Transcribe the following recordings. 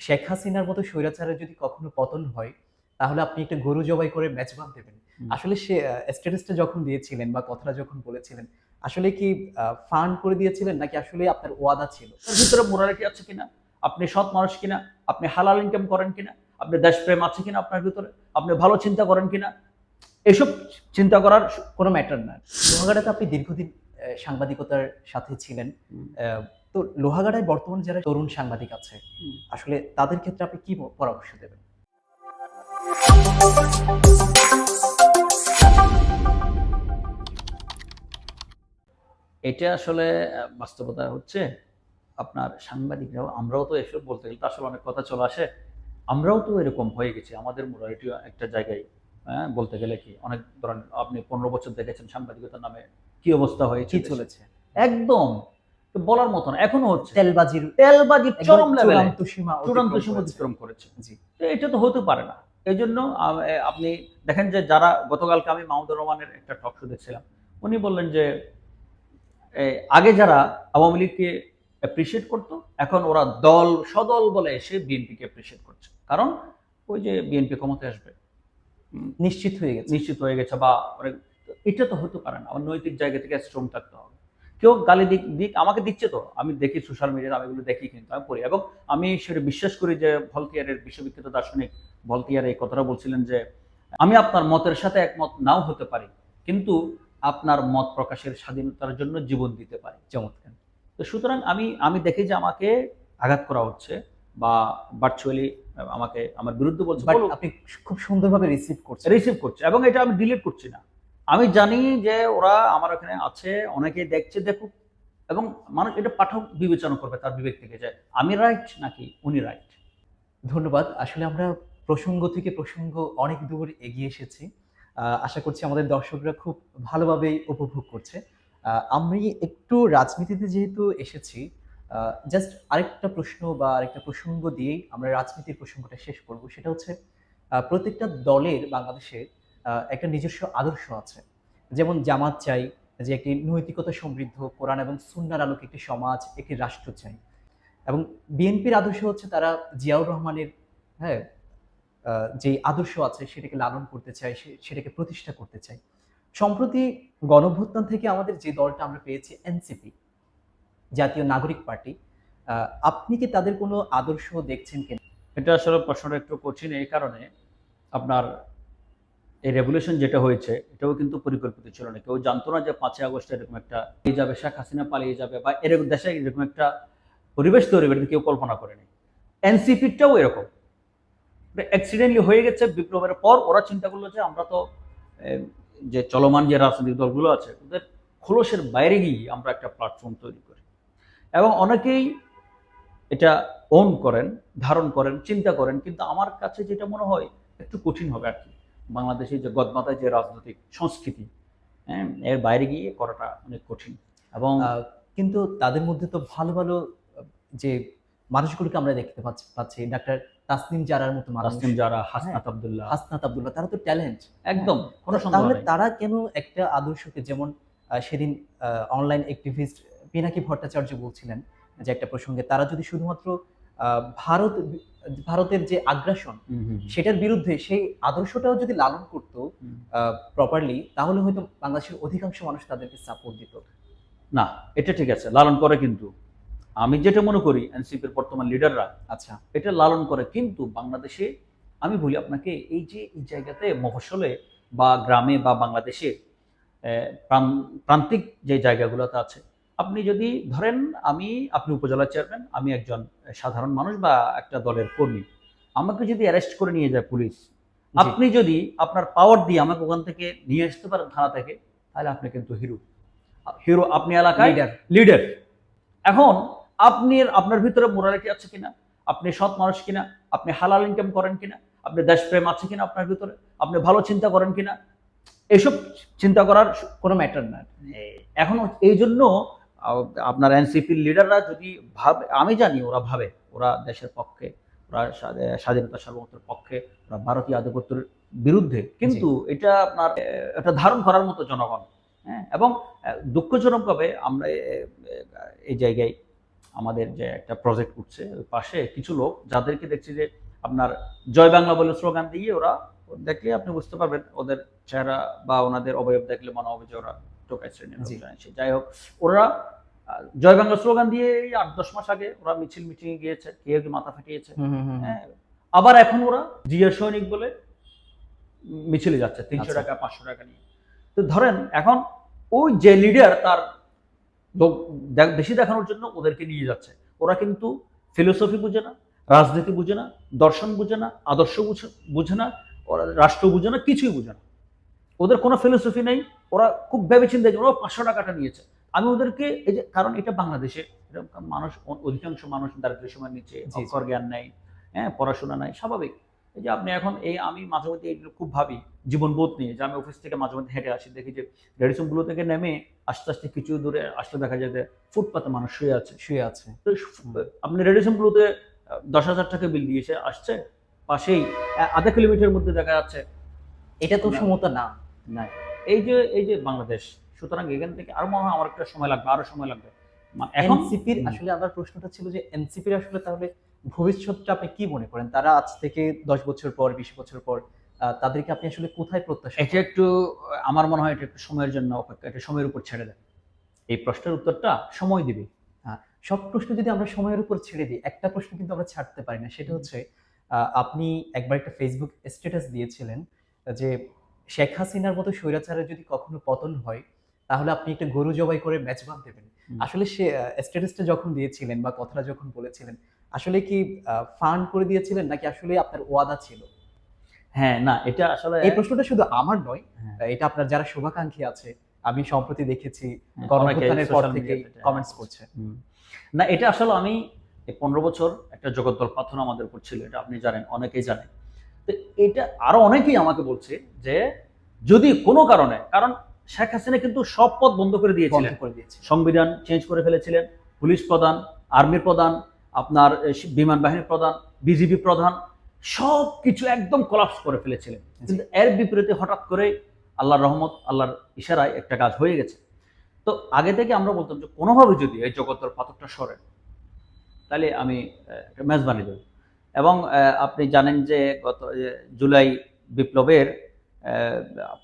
শেখ হাসিনার মতো স্বৈরাচারের যদি কখনো পতন হয় তাহলে আপনি একটা গরু জবাই করে মেজবান দেবেন। আসলে সে স্ট্যাটাসটা যখন দিয়েছিলেন বা কথাটা যখন বলেছিলেন আসলে কি ফান্ড করে দিয়েছিলেন নাকি আসলে আপনার ওয়াদা ছিল? তার ভিতরে মোরালিটি আছে কিনা? আপনি সৎ মানুষ কিনা? আপনি হালাল ইনকাম করেন কিনা? আপনি দেশপ্রেম আছে কিনা আপনার ভিতরে? আপনি ভালো চিন্তা করেন কিনা? এসব চিন্তা করার কোনো ম্যাটার না লোহাগাড়াতে আপনি দীর্ঘদিন সাংবাদিকতার সাথে ছিলেন। আহ, তো লোহাগাড়ায় বর্তমান যারা তরুণ সাংবাদিক আছে আসলে তাদের ক্ষেত্রে আপনি কি পরামর্শ দেবেন? এটা আসলে বাস্তবতা হচ্ছে আপনার সাংবাদিকরাও আমরাও তো এসব বলতে গেলে তো আসলে অনেক কথা চলে আসে। আমরাও তো এরকম হয়ে গেছি আমাদের মোরালিটি একটা জায়গায় হ্যাঁ বলতে গেলে কি অনেক ধরেন আপনি পনেরো বছর দেখেছেন সাংবাদিকতার নামে কি অবস্থা হয়েছে কি চলেছে? একদম। বলার মতন এখনও হচ্ছে। তেলবাজির তেলবাজি একদম চরম লেভেলে। চূড়ান্ত সীমা অতিক্রম করেছে। জি। তো এটা তো হতে পারে না। এই জন্য আপনি দেখেন যে যারা গতকালকে আমি মাহমুদুর রহমানের একটা টক শো দেখছিলাম উনি বললেন যে আগে যারা আওয়ামী লীগকে অ্যাপ্রিসিয়েট করতো এখন ওরা দল সদল বলে এসে বিএনপিকে অ্যাপ্রিসিয়েট করছে। কারণ ওই যে বিএনপি ক্ষমতায় আসবে নিশ্চিত হয়ে গেছে। নিশ্চিত হয়ে গেছে বা এটা তো হতে পারে না। আমার নৈতিক জায়গা থেকে স্ট্রং থাকতে হবে। কেউ গালি দিক দিক আমাকে দিচ্ছে তো। আমি দেখি সোশ্যাল মিডিয়াতে আমি এগুলো দেখি কিন্তু আমি পড়ি। এবং আমি সেটা বিশ্বাস করি যে ভলতিয়ারের বিশ্ববিখ্যাত দার্শনিক ভলতিয়ার এই কথাটা বলছিলেন যে আমি আপনার মতের সাথে একমত নাও হতে পারি কিন্তু আপনার মত প্রকাশের স্বাধীনতার জন্য জীবন দিতে পারি। চমৎকার। তো সুতরাং আমি আমি দেখি যে আমাকে আঘাত করা হচ্ছে বা ভার্চুয়ালি আমাকে আমার বিরুদ্ধে বলছে আপনি খুব সুন্দরভাবে রিসিভ করছেন। রিসিভ করছে। এবং এটা আমি ডিলিট করছি না। আমি জানি যে ওরা আমার ওখানে আছে অনেকে দেখছে, দেখুক। এবং মানুষ, এটা পাঠক বিবেচনা করবে তার বিবেক থেকে যে আমি রাইট নাকি উনি রাইট ধন্যবাদ। আসলে আমরা প্রসঙ্গ থেকে প্রসঙ্গ অনেক দূর এগিয়ে এসেছি। আশা করছি আমাদের দর্শকরা খুব ভালোভাবেই উপভোগ করছে। আমি একটু রাজনীতিতে যেহেতু এসেছি জাস্ট আরেকটা প্রশ্ন বা আরেকটা প্রসঙ্গ দিয়েই আমরা রাজনীতির প্রসঙ্গটা শেষ করব। সেটা হচ্ছে প্রত্যেকটা দলের, বাংলাদেশের একটা নিজস্ব আদর্শ আছে। যেমন জামাত চাই যে একটি নৈতিকতা সমৃদ্ধ, কোরআন এবং সুন্নার আলোকে একটি সমাজ, একটি রাষ্ট্র চাই। এবং বিএনপির আদর্শ হচ্ছে তারা জিয়াউর রহমানের হ্যাঁ যে আদর্শ আছে সেটাকে লালন করতে চাই সেটাকে প্রতিষ্ঠা করতে চাই সম্প্রতি গণভ্যুত্থান থেকে আমাদের যে দলটা আমরা পেয়েছি, এনসিপি, জাতীয় নাগরিক পার্টি আপনি কি তাদের কোনো আদর্শ দেখছেন কিনা? এটা আসলে প্রশ্নটা একটু কঠিন এই কারণে। আপনার এই রেভলিউশন যেটা হয়েছে, এটাও কিন্তু পরিকল্পিত ছিল না। কেউ জানতো না যে পাঁচই আগস্ট এরকম একটা পালিয়ে যাবে, শেখ হাসিনা পালিয়ে যাবে বা এরকম দেশে এরকম একটা পরিবেশ তৈরি হবে কেউ কল্পনা করেনি। এনসিপিটাও এরকম। অ্যাক্সিডেন্টলি হয়ে গেছে, বিপ্লবের পর ওরা চিন্তা করল যে আমরা তো যে চলমান যে রাজনৈতিক দলগুলো আছে, ওদের খোলসের বাইরে গিয়ে আমরা একটা প্ল্যাটফর্ম তৈরি করি। এবং অনেকেই এটা ওন করেন, ধারণ করেন, চিন্তা করেন, কিন্তু আমার কাছে যেটা মনে হয় একটু কঠিন হবে আর কি। বাংলাদেশের যে গদমাতায় যে রাজনৈতিক সংস্কৃতি হ্যাঁ এর বাইরে গিয়ে করাটা অনেক কঠিন। এবং কিন্তু তাদের মধ্যে তো ভালো ভালো যে মানুষগুলোকে আমরা দেখতে পাচ্ছি পাচ্ছি। ডাক্তার তাসনিম জারার মতো মানুষ। তাসনিম যারা হাসনাত আবদুল্লাহ। হাসনাত আব্দুল্লাহ তারা তো ট্যালেন্ট। একদম কোনো তাহলে তারা কেন একটা আদর্শকে যেমন সেদিন অনলাইন অ্যাক্টিভিস্ট পিনাকি ভট্টাচার্য বলছিলেন যে একটা প্রসঙ্গে তারা যদি শুধুমাত্র ভারত ভারতের যে আগ্রাসন। সেটার বিরুদ্ধে সেই আদর্শটাও যদি লালন করতো। প্রপারলি তাহলে হয়তো বাংলাদেশের অধিকাংশ মানুষ তাদেরকে সাপোর্ট দিত না এটা ঠিক আছে লালন করে কিন্তু আমি যেটা মনে করি এনসিপির বর্তমান লিডাররা আচ্ছা এটা লালন করে কিন্তু বাংলাদেশে আমি বলি আপনাকে এই যে এই জায়গাতে মফস্বলে বা গ্রামে বা বাংলাদেশে প্রান্তিক যে জায়গাগুলোতে আছে আপনি যদি ধরেন আমি আপনি উপজেলা চেয়ারম্যান আমি একজন সাধারণ মানুষ বা একটা দলের কর্মী আমাকে যদি অ্যারেস্ট করে নিয়ে যায় পুলিশ আপনি যদি আপনার পাওয়ার দিয়ে আমাকে ওখান থেকে নিয়ে আসতে পারেন থানা থেকে তাহলে আপনি কিন্তু হিরো হিরো আপনি এলাকায় লিডার লিডার এখন আপনি আপনার ভিতরে মোরালিটি আছে কিনা? আপনি সৎ মানুষ কিনা? আপনি হালাল ইনকাম করেন কিনা? আপনি দেশপ্রেম আছে কিনা আপনার ভিতরে? আপনি ভালো চিন্তা করেন কিনা? এসব চিন্তা করার কোনো ম্যাটার না এখন এই জন্য আপনার এনসিপির লিডাররা যদি ভাবে আমি জানি ওরা ভাবে ওরা দেশের পক্ষে ওরা স্বাধীনতা সার্বভৌমত্বের পক্ষে ওরা ভারতীয় আধিপত্যের বিরুদ্ধে। কিন্তু এটা আপনার এটা ধারণ করার মতো জনগণ হ্যাঁ? এবং দুঃখজনকভাবে আমরা এই জায়গায় আমাদের যে একটা প্রজেক্ট করছে পাশে কিছু লোক যাদেরকে দেখছি যে আপনার জয় বাংলা বলে স্লোগান দিয়ে ওরা দেখলে আপনি বুঝতে পারবেন ওদের চেহারা বা ওনাদের অবয়ব দেখলে মনে হবে যে ওরা টোকাই শ্রেণির জি। লোক জানিয়েছে যাই হোক ওরা জয় বাংলা স্লোগান দিয়ে আট দশ মাস আগে ওরা মিছিল মিটিং গিয়েছে কেউ কি মাথা ফাটিয়েছে। হ্যাঁ, আবার এখন ওরা জিয়া সৈনিক বলে মিছিলে যাচ্ছে তিনশো আচ্ছা। টাকা পাঁচশো টাকা নিয়ে। তো ধরেন এখন ওই যে লিডার তার লোক বেশি দেখানোর জন্য ওদেরকে নিয়ে যাচ্ছে। ওরা কিন্তু ফিলোসফি বুঝে না রাজনীতি বুঝে না দর্শন বুঝে না আদর্শ বুঝে- বুঝে না ওরা রাষ্ট্র বুঝে না কিছুই বুঝে না। ওদের কোনো ফিলোসফি নেই ওরা খুব ভেবেচিন্তে ওরা পাঁচশো টাকাটা নিয়েছে। আমি ওদেরকে এই যে কারণ এটা বাংলাদেশে মানুষ অধিকাংশ মানুষ দারিদ্র্য সীমার নিচে। অক্ষর জ্ঞান নেই হ্যাঁ পড়াশোনা নাই স্বাভাবিক। এই যে আপনি এখন এই আমি মাঝে মধ্যে খুব ভাবি জীবনবোধ নিয়ে যে আমি অফিস থেকে মাঝে মধ্যে হেঁটে আসি দেখি যে রেডিসনগুলো থেকে নেমে আস্তে আস্তে কিছু দূরে আসতে দেখা যায় যে ফুটপাতে মানুষ শুয়ে আছে। শুয়ে আছে। তো আপনি রেডিসনগুলোতে দশ হাজার টাকা বিল দিয়েছে আসছে পাশেই আধা কিলোমিটারের মধ্যে দেখা যাচ্ছে এটা তো সমতা না। নাই। এই যে এই যে বাংলাদেশ সুতরাং এখান থেকে আরও মনে হয় আমার একটা সময় লাগবে আরও সময় লাগবে। এখন এনসিপির। আসলে আমার প্রশ্নটা ছিল যে এনসিপির আসলে তাহলে ভবিষ্যৎটা আপনি কি মনে করেন? তারা আজ থেকে দশ বছর পর বিশ বছর পর তাদেরকে আপনি আসলে কোথায় প্রত্যাশা এটা একটু আমার মনে হয় এটা একটু সময়ের জন্য অপেক্ষা এটা সময়ের উপর ছেড়ে দেয় এই প্রশ্নের উত্তরটা সময় দিবে। সব প্রশ্ন যদি আমরা সময়ের উপর ছেড়ে দিই একটা প্রশ্ন কিন্তু আমরা ছাড়তে পারি না। সেটা হচ্ছে আহ, আপনি একবার একটা ফেসবুক স্ট্যাটাস দিয়েছিলেন যে শেখ হাসিনার মতো স্বৈরাচারের যদি কখনো পতন হয় তাহলে আপনি একটা গরু জবাই করে মেজবান দেবেন। আসলে সে স্ট্যাটাসটা যখন দিয়েছিলেন বা কথাটা যখন বলেছিলেন আসলে কি ফান্ড করে দিয়েছিলেন নাকি আসলে আপনার ওয়াদা ছিল? হ্যাঁ না এটা আসলে এই প্রশ্নটা শুধু আমার নয় হ্যাঁ। এটা আপনার যারা শুভাকাঙ্ক্ষী আছে আমি সম্প্রতি দেখেছি হ্যাঁ, গণঅভ্যুত্থানের পর থেকে কমেন্টস। করছে। না এটা আসলে আমি পনেরো বছর একটা জগদ্দল পাথর আমাদের উপর ছিল এটা আপনি জানেন অনেকেই জানে তো এটা আরও অনেকেই আমাকে বলছে যে যদি কোনো কারণে কারণ শেখ হাসিনা কিন্তু সব পথ বন্ধ করে দিয়েছিলেন। করে দিয়েছে সংবিধান চেঞ্জ করে ফেলেছিলেন পুলিশ প্রধান আর্মির প্রধান আপনার বিমান বাহিনীর প্রধান বিজিবি প্রধান সব কিছু একদম কলাপস করে ফেলেছিলেন। কিন্তু এর বিপরীতে হঠাৎ করে আল্লাহর রহমত আল্লাহর ইশারায় একটা কাজ হয়ে গেছে। তো আগে থেকে আমরা বলতাম যে কোনোভাবে যদি এই জগতের পাথরটা সরে তাহলে আমি একটা মেজবানি দেব। এবং আপনি জানেন যে গত জুলাই বিপ্লবের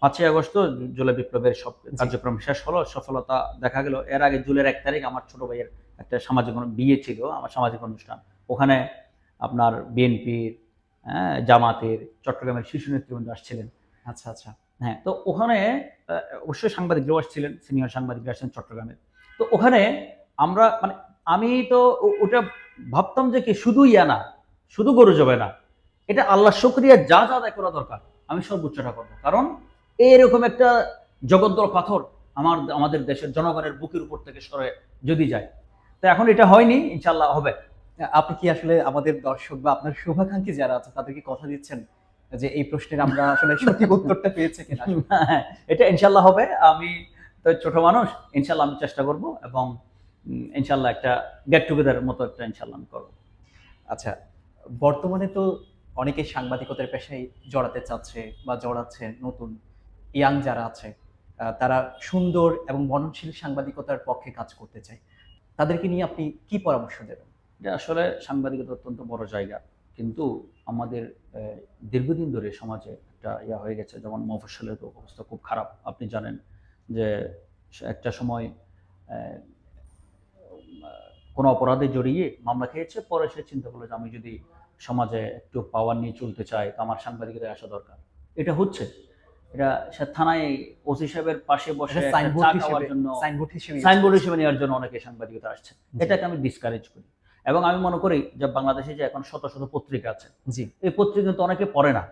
পাঁচই আগস্ট জুলাই বিপ্লবের সব কার্যক্রম শেষ হলো সফলতা দেখা গেল। এর আগে জুলাইয়ের এক তারিখ আমার ছোট ভাইয়ের একটা সামাজিক বিয়ে ছিল আমার সামাজিক অনুষ্ঠান। ওখানে আপনার বিএনপির হ্যাঁ জামাতের চট্টগ্রামের শিশু নেতৃবৃন্দ আসছিলেন। আচ্ছা আচ্ছা। হ্যাঁ তো ওখানে অবশ্যই সাংবাদিকরাও আসছিলেন সিনিয়র সাংবাদিকরা আসছেন চট্টগ্রামের। তো ওখানে আমরা মানে আমি তো ওটা ভাবতাম যে কি শুধু ইয়া না শুধু গরু যাবে না এটা আল্লাহ শুক্রিয়া যা যা আদায় করা দরকার আমি সর্বোচ্চটা করব। কারণ এরকম একটা জগদ্দল পাথর আমার আমাদের দেশের জনগণের বুকের উপর থেকে সরে যদি যায়। তো এখন এটা হয়নি ইনশাল্লাহ হবে। আপনি কি আসলে আমাদের দর্শক বা আপনার শুভাকাঙ্ক্ষী যারা আছে তাদেরকে কথা দিচ্ছেন যে এই প্রশ্নের আমরা আসলে সঠিক উত্তরটা পেয়েছে কিনা? হ্যাঁ, এটা ইনশাল্লাহ হবে। আমি তো ছোট মানুষ ইনশাল্লাহ আমি চেষ্টা করব এবং ইনশাল্লাহ একটা গেট টুগেদার মতো একটা ইনশাল্লাহ আমি করব। আচ্ছা বর্তমানে তো অনেকে সাংবাদিকতার পেশায় জড়াতে চাচ্ছে বা জড়াচ্ছে নতুন ইয়াং যারা আছে তারা সুন্দর এবং মননশীল সাংবাদিকতার পক্ষে কাজ করতে চায়। তাদেরকে নিয়ে আপনি কি পরামর্শ দেবেন? এটা আসলে সাংবাদিকতা অত্যন্ত বড় জায়গা। কিন্তু আমাদের দীর্ঘদিন ধরে সমাজে একটা ইয়া হয়ে গেছে, যেমন মফস্বলের তো অবস্থা খুব খারাপ। আপনি জানেন যে একটা সময় কোনো অপরাধে জড়িয়ে মামলা খেয়েছে পরে সে চিন্তা করল যে আমি যদি সমাজে একটু পাওয়ার নিয়ে চলতে চাই তো আমার সাংবাদিকতায় আসা দরকার। এটা হচ্ছে। এটা সে থানায় ওসি সাহেবের পাশে বসে খাওয়ার জন্য সাইনবোর্ড হিসেবে নেওয়ার জন্য অনেকে সাংবাদিকতা আসছে। এটাকে আমি ডিসকারেজ করি। এবং আমি মনে করি যে বাংলাদেশে যে এখন শত শত পত্রিকা আছে জি। এই পত্রিকা কিন্তু অনেকে পড়ে না।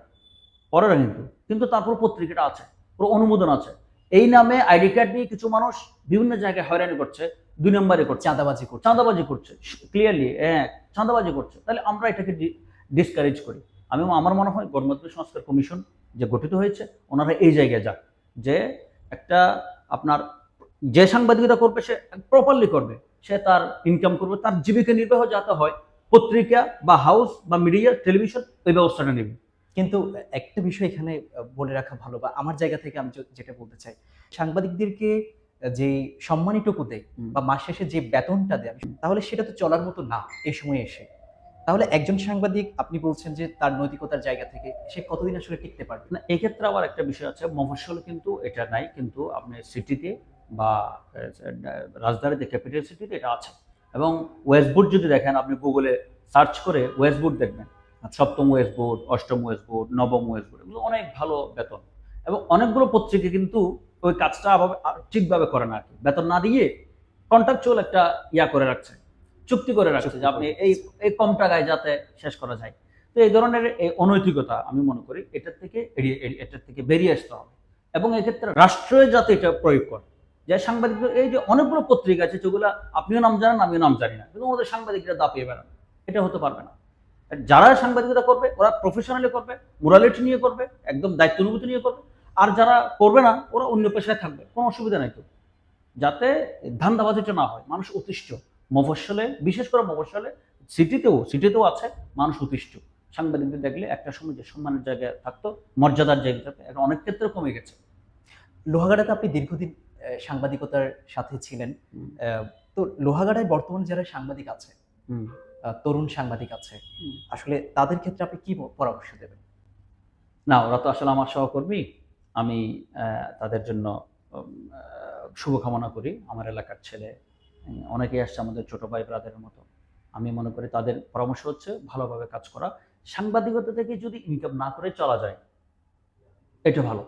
পড়ে না কিন্তু। কিন্তু তারপর পত্রিকাটা আছে পুরো অনুমোদন আছে। এই নামে আইডি কার্ড নিয়ে কিছু মানুষ বিভিন্ন জায়গায় হয়রানি করছে, দুই নম্বরে করছে, চাঁদাবাজি করছে চাঁদাবাজি করছে ক্লিয়ারলি হ্যাঁ চাঁদাবাজি করছে। তাহলে আমরা এটাকে ডিসকারেজ করি। আমি আমার মনে হয় গণমাধ্যম সংস্কার কমিশন যে গঠিত হয়েছে, ওনারা এই জায়গায় যাক, যে একটা আপনার যে সাংবাদিকতা করবে, সে প্রপারলি করবে। সে তার ইনকাম করবে, তার জীবিকা নির্বাহ যাতে হয়, পত্রিকা বা হাউস বা মিডিয়া টেলিভিশন ওই ব্যবস্থাটা নেবে। কিন্তু একটা বিষয় এখানে বলে রাখা ভালো বা আমার জায়গা থেকে আমি যেটা বলতে চাই। সাংবাদিকদেরকে যে সম্মানীটুকু দেয় বা মাস শেষে যে বেতনটা দেয় তাহলে সেটা তো চলার মতো না এই সময়ে এসে। তাহলে একজন সাংবাদিক আপনি বলছেন যে তার নৈতিকতার জায়গা থেকে সে কতদিন আসলে টিকতে পারবে? না এক্ষেত্রে আবার একটা বিষয় আছে মফস্বল কিন্তু এটা নাই কিন্তু আপনি সিটিতে বা রাজধানীতে ক্যাপিটাল সিটিতে এটা আছে। এবং ওয়েস্টবোর্ড যদি দেখেন আপনি গুগলে সার্চ করে ওয়েস্টবোর্ড দেখবেন। সপ্তম ওয়েস্টবোর্ড অষ্টম ওয়েস্টবোর্ড নবম ওয়েস্টবোর্ড এগুলো অনেক ভালো বেতন। এবং অনেকগুলো পত্রিকা কিন্তু ওই কাজটা ঠিকভাবে করে না আর কি। বেতন না দিয়ে কন্ট্রাকচুয়াল একটা ইয়া করে রাখছে চুক্তি করে রাখছে যে আপনি এই এই কম টাকায় যাতে শেষ করা যায়। তো এই ধরনের এই অনৈতিকতা আমি মনে করি এটার থেকে এড়িয়ে এটার থেকে বেরিয়ে আসতে হবে। এবং এক্ষেত্রে রাষ্ট্রীয় যাতে এটা প্রয়োগ করে। যে সাংবাদিক এই যে অনেকগুলো পত্রিকা আছে যেগুলো আপনিও নাম জানেন আমিও নাম জানি না কিন্তু ওদের সাংবাদিকরা দাপিয়ে বেড়ান। এটা হতে পারবে না। যারা সাংবাদিকতা করবে ওরা প্রফেশনালি করবে মোরালিটি নিয়ে করবে একদম দায়িত্ব অনুভূতি নিয়ে করবে। আর যারা করবে না ওরা অন্য পেশায় থাকবে কোনো অসুবিধা নাই তো। যাতে ধান্দাবাজিটা না হয় মানুষ অতিষ্ঠ। মফস্বলে বিশেষ করে মফস্বলে সিটিতেও সিটিতেও আছে মানুষ অতিষ্ঠ। সাংবাদিকদের দেখলে একটা সময় যে সম্মানের জায়গায় থাকতো মর্যাদার জায়গায় থাকতো এখন অনেক ক্ষেত্রে কমে গেছে। লোহাগাড়াতে আপনি দীর্ঘদিন সাংবাদিকতার সাথে ছিলেন। তো লোহাগাড়ায় বর্তমানে যারা সাংবাদিক আছে তরুণ সাংবাদিক আছে। হুম। আসলে তাদের ক্ষেত্রে আপনি কি পরামর্শ দেবেন? না ওরা তো আসলে আমার সহকর্মী। আমি তাদের জন্য শুভকামনা করি। আমার এলাকার ছেলে অনেকেই আসছে আমাদের ছোট ভাই ব্রাদারের মতো। আমি মনে করি তাদের পরামর্শ হচ্ছে ভালোভাবে কাজ করা। সাংবাদিকতা থেকে যদি ইনকাম না করে চলা যায় এটা ভালো।